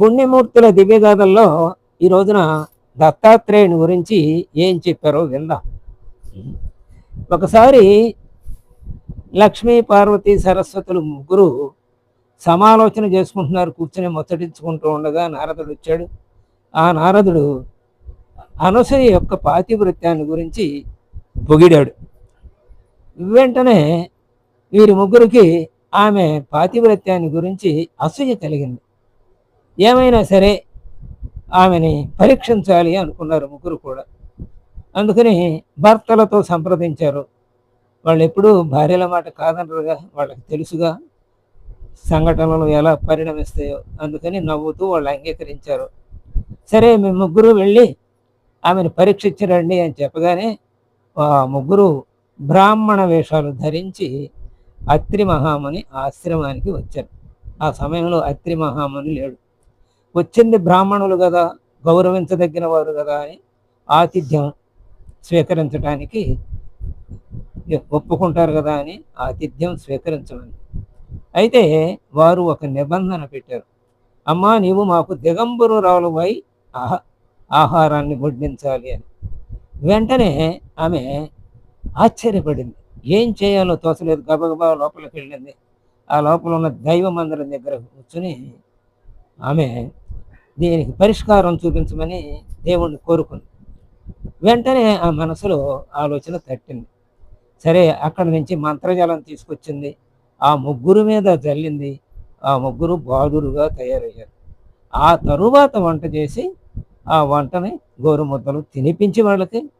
పుణ్యమూర్తుల దివ్యగాథల్లో ఈ రోజున దత్తాత్రేయుని గురించి ఏం చెప్పారో విందాం. ఒకసారి లక్ష్మీ పార్వతి సరస్వతులు ముగ్గురు సమాలోచన చేసుకుంటున్నారు. కూర్చొని ముచ్చటించుకుంటూ ఉండగా నారదుడు వచ్చాడు. ఆ నారదుడు అనసూయ యొక్క పాతివృత్యాన్ని గురించి పొగిడాడు. వెంటనే వీరి ముగ్గురికి ఆమె పాతివృత్యాన్ని గురించి అసూయ కలిగింది. ఏమైనా సరే ఆమెని పరీక్షించాలి అనుకున్నారు ముగ్గురు కూడా. అందుకని భర్తలతో సంప్రదించారు. వాళ్ళు ఎప్పుడూ భార్యల మాట కాదనరుగా వాళ్ళకి తెలుసుగా సంఘటనలు ఎలా పరిణమిస్తాయో. అందుకని నవ్వుతూ వాళ్ళు అంగీకరించారు. సరే మేము ముగ్గురు వెళ్ళి ఆమెను పరీక్షించరండి అని చెప్పగానే ఆ ముగ్గురు బ్రాహ్మణ వేషాలు ధరించి అత్రి మహాముని ఆశ్రమానికి వచ్చారు. ఆ సమయంలో అత్రి మహాముని లేడు. వచ్చింది బ్రాహ్మణులు కదా గౌరవించదగిన వారు కదా అని ఆతిథ్యం స్వీకరించడానికి ఒప్పుకుంటారు కదా అని ఆతిథ్యం స్వీకరించమని. అయితే వారు ఒక నిబంధన పెట్టారు. అమ్మా నీవు మాకు దిగంబరురాలువై ఆహా ఆహారాన్ని వడ్డించాలి అని. వెంటనే ఆమె ఆశ్చర్యపడింది. ఏం చేయాలో తోసలేదు గబగబా లోపలికి వెళ్ళింది ఆ లోపల ఉన్న దైవ మందిరం దగ్గర కూర్చుని ఆమె దీనికి పరిష్కారం చూపించమని దేవుణ్ణి కోరుకుంది. వెంటనే ఆ మనసులో ఆలోచన తట్టింది. సరే అక్కడి నుంచి మంత్రజాలం తీసుకొచ్చింది. ఆ ముగ్గురు మీద జల్లింది. ఆ ముగ్గురు బాధురుగా తయారయ్యారు. ఆ తరువాత వంట చేసి ఆ వంటని గోరుముద్దలు తినిపించి వాళ్ళకి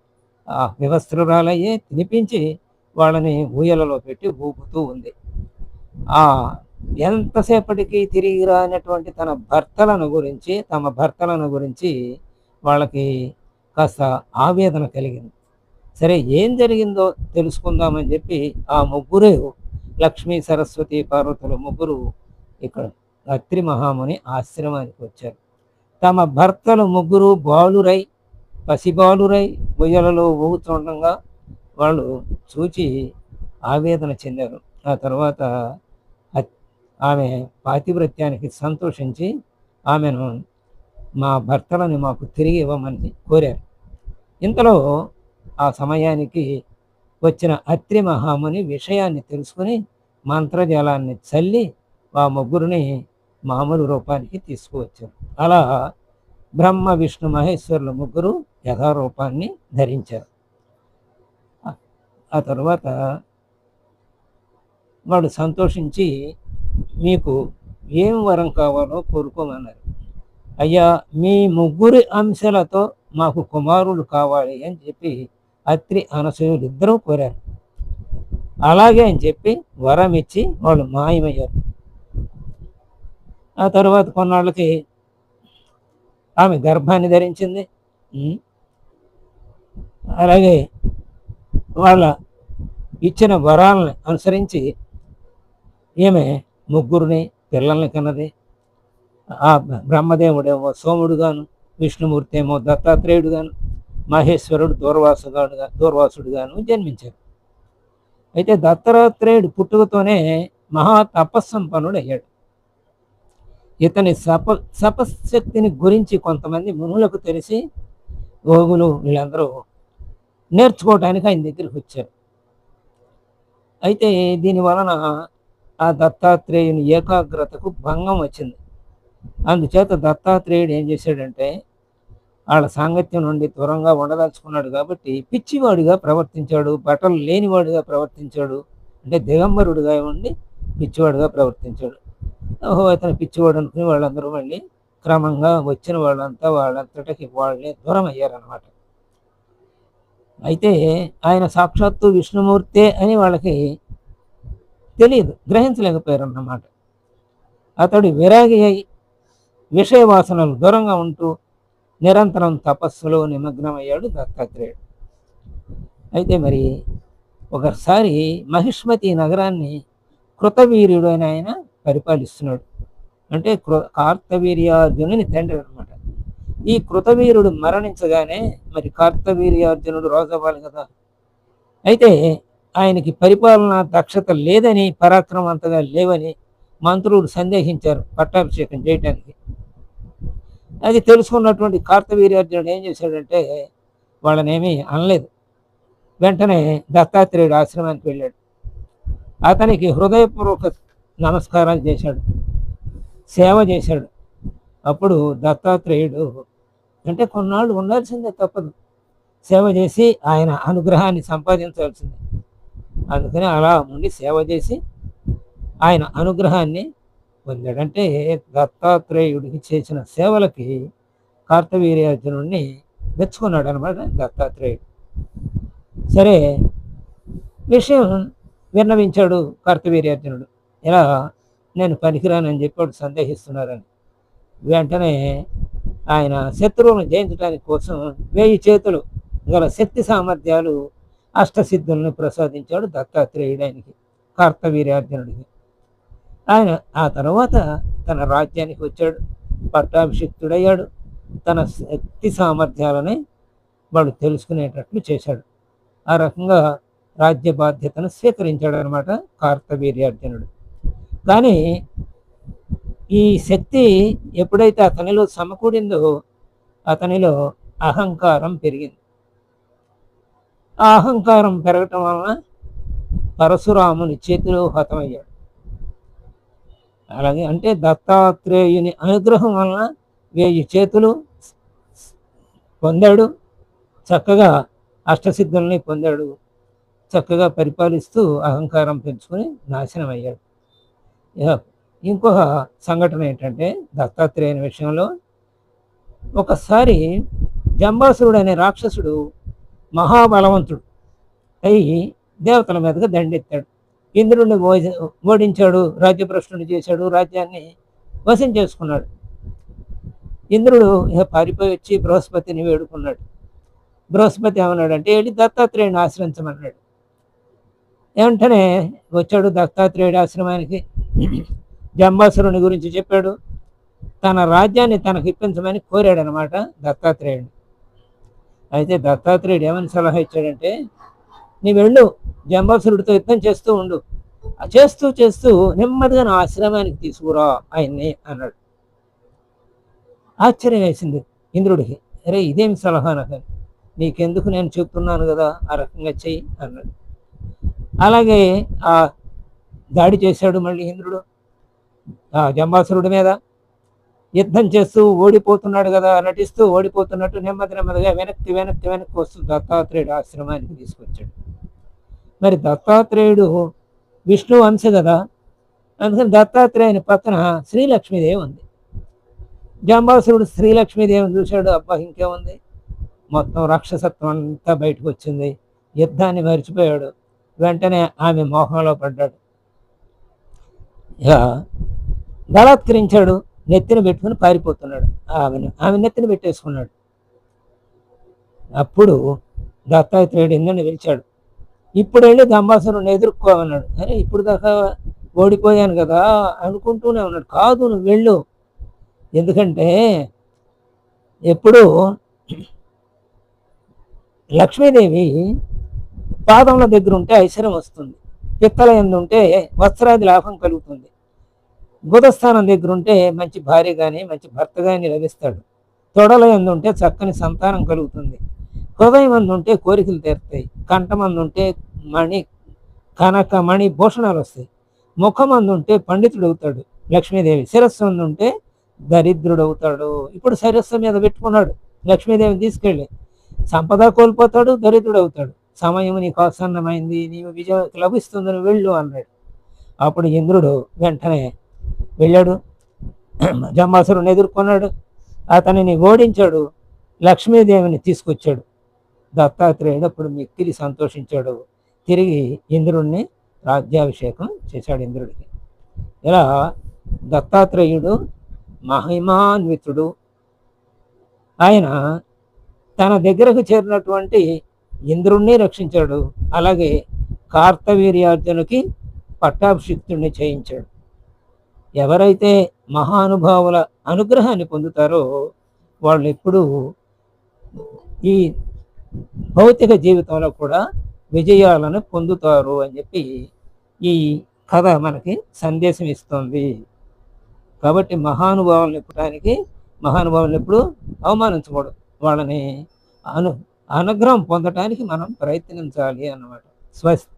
ఆ వివస్త్రురాలయ్యే తినిపించి వాళ్ళని ఊయలలో పెట్టి ఊపుతూ ఉంది. ఆ ఎంతసేపటికి తిరిగి రానటువంటి తన భర్తలను గురించి తమ భర్తలను గురించి వాళ్ళకి కాస్త ఆవేదన కలిగింది. సరే ఏం జరిగిందో తెలుసుకుందామని చెప్పి ఆ ముగ్గురే లక్ష్మీ సరస్వతి పార్వతులు ముగ్గురు ఇక్కడ అత్రి మహాముని ఆశ్రమానికి వచ్చారు. తమ భర్తలు ముగ్గురు బాలురై పసిబాలురై ఉయ్యలలో ఊగుతుండగా వాళ్ళు చూచి ఆవేదన చెందారు. ఆ తర్వాత ఆమె పాతివ్రత్యానికి సంతోషించి ఆమెను మా భర్తలను మాకు తిరిగి ఇవ్వమని కోరారు. ఇంతలో ఆ సమయానికి వచ్చిన అత్రి మహాముని విషయాన్ని తెలుసుకుని మంత్రజాలాన్ని చల్లి ఆ ముగ్గురిని మామూలు రూపానికి తీసుకువచ్చారు. అలా బ్రహ్మ విష్ణు మహేశ్వరులు ముగ్గురు యథారూపాన్ని ధరించారు. ఆ- ఆ తర్వాత వాడు సంతోషించి మీకు ఏం వరం కావాలో కోరుకోమన్నారు. అయ్యా మీ ముగ్గురి అంశాలతో మాకు కుమారుడు కావాలి అని చెప్పి అత్రి అనసూయులు ఇద్దరూ కోరారు. అలాగే అని చెప్పి వరం ఇచ్చి వాళ్ళు మాయమయ్యారు. ఆ తర్వాత కొన్నాళ్ళకి ఆమె గర్భాన్ని ధరించింది. అలాగే వాళ్ళ ఇచ్చిన వరాలను అనుసరించి ఈమె ముగ్గురిని పిల్లల్ని కన్నది. ఆ బ్రహ్మదేవుడేమో సోముడుగాను విష్ణుమూర్తి ఏమో దత్తాత్రేయుడుగాను మహేశ్వరుడు దూర్వాసుగాడుగా దూర్వాసుడుగాను జన్మించారు. అయితే దత్తాత్రేయుడు పుట్టుకతోనే మహా తపస్సంపన్నుడు అయ్యాడు ఇతని సప సపశక్తిని గురించి కొంతమంది మునులకు తెలిసి గోగులు వీళ్ళందరూ నేర్చుకోవటానికి ఆయన దగ్గరికి వచ్చారు. అయితే దీని వలన ఆ దత్తాత్రేయుని ఏకాగ్రతకు భంగం వచ్చింది. అందుచేత దత్తాత్రేయుడు ఏం చేశాడంటే వాళ్ళ సాంగత్యం నుండి దూరంగా ఉండదలుచుకున్నాడు కాబట్టి పిచ్చివాడిగా ప్రవర్తించాడు బట్టలు లేనివాడిగా ప్రవర్తించాడు అంటే దిగంబరుడిగా ఉండి పిచ్చివాడిగా ప్రవర్తించాడు. ఓహో అతను పిచ్చివాడు అనుకుని వాళ్ళందరూ మళ్ళీ క్రమంగా వచ్చిన వాళ్ళంతా వాళ్ళంతటికి వాళ్ళే దూరం అయ్యారనమాట అయితే ఆయన సాక్షాత్తు విష్ణుమూర్తే అని వాళ్ళకి తెలియదు గ్రహించలేకపోయారు అన్నమాట అతడు విరాగి అయి విషయవాసనలు దూరంగా ఉంటూ నిరంతరం తపస్సులో నిమగ్నమయ్యాడు దత్తాత్రేయుడు. అయితే మరి ఒకసారి మహిష్మతి నగరాన్ని కృతవీర్యుడు అని ఆయన పరిపాలిస్తున్నాడు. అంటే కృ కార్తవీర్యార్జునుని తండ్రి అనమాట ఈ కృతవీరుడు మరణించగానే మరి కార్తవీర్యార్జునుడు రోజవ్వాలి కదా. అయితే ఆయనకి పరిపాలన దక్షత లేదని పరాక్రమం అంతగా లేవని మంత్రులు సందేహించారు పట్టాభిషేకం చేయటానికి. అది తెలుసుకున్నటువంటి కార్తవీర్యార్జునుడు ఏం చేశాడంటే వాళ్ళనేమీ అనలేదు. వెంటనే దత్తాత్రేయుడు ఆశ్రమానికి వెళ్ళాడు. అతనికి హృదయపూర్వక నమస్కారాలు చేశాడు. సేవ చేశాడు. అప్పుడు దత్తాత్రేయుడు అంటే కొన్నాళ్ళు ఉండాల్సిందే తప్పదు. సేవ చేసి ఆయన అనుగ్రహాన్ని సంపాదించాల్సిందే. అందుకని అలా ఉండి సేవ చేసి ఆయన అనుగ్రహాన్ని పొందాడంటే దత్తాత్రేయుడికి చేసిన సేవలకి కార్తవీర్యార్జునుడిని మెచ్చుకున్నాడు అనమాట దత్తాత్రేయుడు. సరే విషయం విన్నవించాడు కార్తవీర్యార్జునుడు. ఇలా నేను పనికిరానని చెప్పాడు సందేహిస్తున్నారని. వెంటనే ఆయన శత్రువులను జయించడానికి కోసం వేయి చేతులు గల శక్తి సామర్థ్యాలు అష్టసిద్ధులను ప్రసాదించాడు దత్తాత్రేయుడానికి కార్తవీర్యార్జునుడికి. ఆయన ఆ తర్వాత తన రాజ్యానికి వచ్చాడు పట్టాభిషిక్తుడయ్యాడు తన శక్తి సామర్థ్యాలని వాడు తెలుసుకునేటట్లు చేశాడు. ఆ రకంగా రాజ్య బాధ్యతను స్వీకరించాడు అనమాట కార్తవీర్యార్జునుడు. కానీ ఈ శక్తి ఎప్పుడైతే అతనిలో సమకూడిందో అతనిలో అహంకారం పెరిగింది. అహంకారం పెరగటం వలన పరశురాముని చేతిలో హతమయ్యాడు. అలాగే అంటే దత్తాత్రేయుని అనుగ్రహం వలన వేయి చేతులు పొందాడు. చక్కగా అష్టసిద్ధుల్ని పొందాడు. చక్కగా పరిపాలిస్తూ అహంకారం పెంచుకొని నాశనం అయ్యాడు. ఇంకొక సంఘటన ఏంటంటే దత్తాత్రేయుని విషయంలో ఒకసారి జంబాసురుడు అనే రాక్షసుడు మహాబలవంతుడు. అయి దేవతల మీదగా దండెత్తాడు. ఇంద్రుడిని ఓ- ఓడించాడు రాజ్యభ్రష్టుని చేశాడు రాజ్యాన్ని వశం చేసుకున్నాడు. ఇంద్రుడు ఇక పారిపోయి వచ్చి బృహస్పతిని వేడుకున్నాడు. బృహస్పతి ఏమన్నాడంటే ఏడి దత్తాత్రేయుని ఆశ్రయించమన్నాడు వెంటనే వచ్చాడు దత్తాత్రేయుడి ఆశ్రమానికి. జంబాసురుని గురించి చెప్పాడు. తన రాజ్యాన్ని తనకు ఇప్పించమని కోరాడు అనమాట దత్తాత్రేయుడు. అయితే దత్తాత్రేయుడు ఏమని సలహా ఇచ్చాడంటే నీ వెళ్ళు జంబాసురుడితో యుద్ధం చేస్తూ ఉండు. చేస్తూ చేస్తూ నెమ్మదిగా నా ఆశ్రమానికి తీసుకురా ఆయన్ని అన్నాడు. ఆశ్చర్యం వేసింది ఇంద్రుడికి. అరే ఇదేం సలహా నాకు నీకెందుకు నేను చెప్తున్నాను కదా ఆ రకంగా చెయ్యి అన్నాడు. అలాగే ఆ దాడి చేశాడు మళ్ళీ ఇంద్రుడు. ఆ జంబాసురుడి మీద యుద్ధం చేస్తూ ఓడిపోతున్నాడు కదా నటిస్తూ ఓడిపోతున్నట్టు నెమ్మది నెమ్మదిగా వెనక్కి వెనక్కి వెనక్కి వస్తూ దత్తాత్రేయుడు ఆశ్రమానికి తీసుకొచ్చాడు. మరి దత్తాత్రేయుడు విష్ణు వంశ కదా? అందుకని దత్తాత్రేయుని పక్కన శ్రీలక్ష్మీదేవి ఉంది. జాంబాసురుడు శ్రీలక్ష్మీదేవిని చూశాడు అబ్బా ఇంకేముంది? మొత్తం రాక్షసత్వం అంతా బయటకు వచ్చింది. యుద్ధాన్ని మర్చిపోయాడు. వెంటనే ఆమె మోహంలో పడ్డాడు. ఇక బలాత్కరించాడు. నెత్తిన పెట్టుకుని పారిపోతున్నాడు. ఆమెను ఆమె నెత్తిన పెట్టేసుకున్నాడు. అప్పుడు దత్తాత్రేయుడు ఇందని పిలిచాడు. ఇప్పుడు వెళ్ళి దంబాసురుని ఎదుర్కోమన్నాడు. అరే ఇప్పుడు దాకా ఓడిపోయాను కదా అనుకుంటూనే ఉన్నాడు. కాదు నువ్వు వెళ్ళు. ఎందుకంటే ఎప్పుడు లక్ష్మీదేవి పాదముల దగ్గర ఉంటే ఐశ్వర్యం వస్తుంది. పిత్తల ఎందు ఉంటే వస్త్రాది లాభం కలుగుతుంది. బుధస్థానం దగ్గర ఉంటే మంచి భార్య కానీ మంచి భర్త కానీ లభిస్తాడు. తొడల ఎందు ఉంటే చక్కని సంతానం కలుగుతుంది. హృదయం అందు ఉంటే కోరికలు తీరుతాయి. కంఠమందు ఉంటే మణి కనక మణి భూషణాలు వస్తాయి. ముఖం అందు ఉంటే పండితుడు అవుతాడు లక్ష్మీదేవి. శిరస్సు అందు ఉంటే దరిద్రుడు అవుతాడు ఇప్పుడు శిరస్సు మీద పెట్టుకున్నాడు లక్ష్మీదేవిని తీసుకెళ్ళి. సంపద కోల్పోతాడు దరిద్రుడు అవుతాడు సమయం నీకు ఆసన్నమైంది నీవు విజయం లభిస్తుందని వెళ్ళు అన్నాడు. అప్పుడు ఇంద్రుడు వెంటనే వెళ్ళాడు. జంబాసురుని ఎదుర్కొన్నాడు. అతనిని ఓడించాడు. లక్ష్మీదేవిని తీసుకొచ్చాడు. దత్తాత్రేయుడు అప్పుడు మిక్కిలి సంతోషించాడు. తిరిగి ఇంద్రుడిని రాజ్యాభిషేకం చేశాడు ఇంద్రుడికి. ఇలా దత్తాత్రేయుడు మహిమాన్వితుడు. ఆయన తన దగ్గరకు చేరినటువంటి ఇంద్రుణ్ణి రక్షించాడు. అలాగే కార్తవీర్యార్జునుకి పట్టాభిషిక్తుడిని చేయించాడు. ఎవరైతే మహానుభావుల అనుగ్రహాన్ని పొందుతారో వాళ్ళు ఎప్పుడూ ఈ భౌతిక జీవితంలో కూడా విజయాలను పొందుతారు అని చెప్పి ఈ కథ మనకి సందేశం ఇస్తుంది. కాబట్టి మహానుభావులను ఇప్పటానికి మహానుభావులు ఎప్పుడు అవమానించకూడదు. వాళ్ళని అను అనుగ్రహం పొందటానికి మనం ప్రయత్నించాలి అన్నమాట. స్వస్తి.